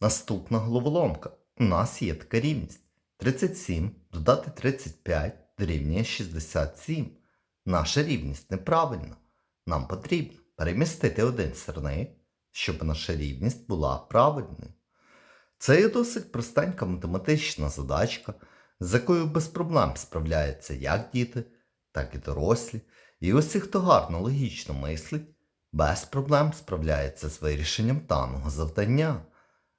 Наступна головоломка. У нас є така рівність. 37 додати 35 дорівнює 67. Наша рівність неправильна. Нам потрібно перемістити один сірник, щоб наша рівність була правильною. Це є досить простенька математична задачка, з якою без проблем справляються як діти, так і дорослі. І усі, хто гарно логічно мислить, без проблем справляється з вирішенням даного завдання.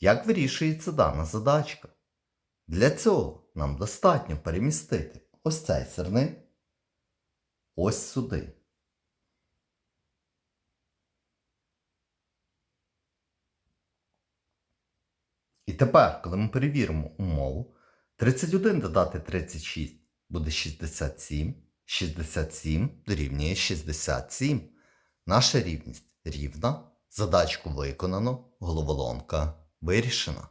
Як вирішується дана задачка? Для цього нам достатньо перемістити ось цей сирник ось сюди. І тепер, коли ми перевіримо умову, 31 додати 36 буде 67, 67 дорівнює 67. Наша рівність рівна, задачку виконано, головоломка вирішена.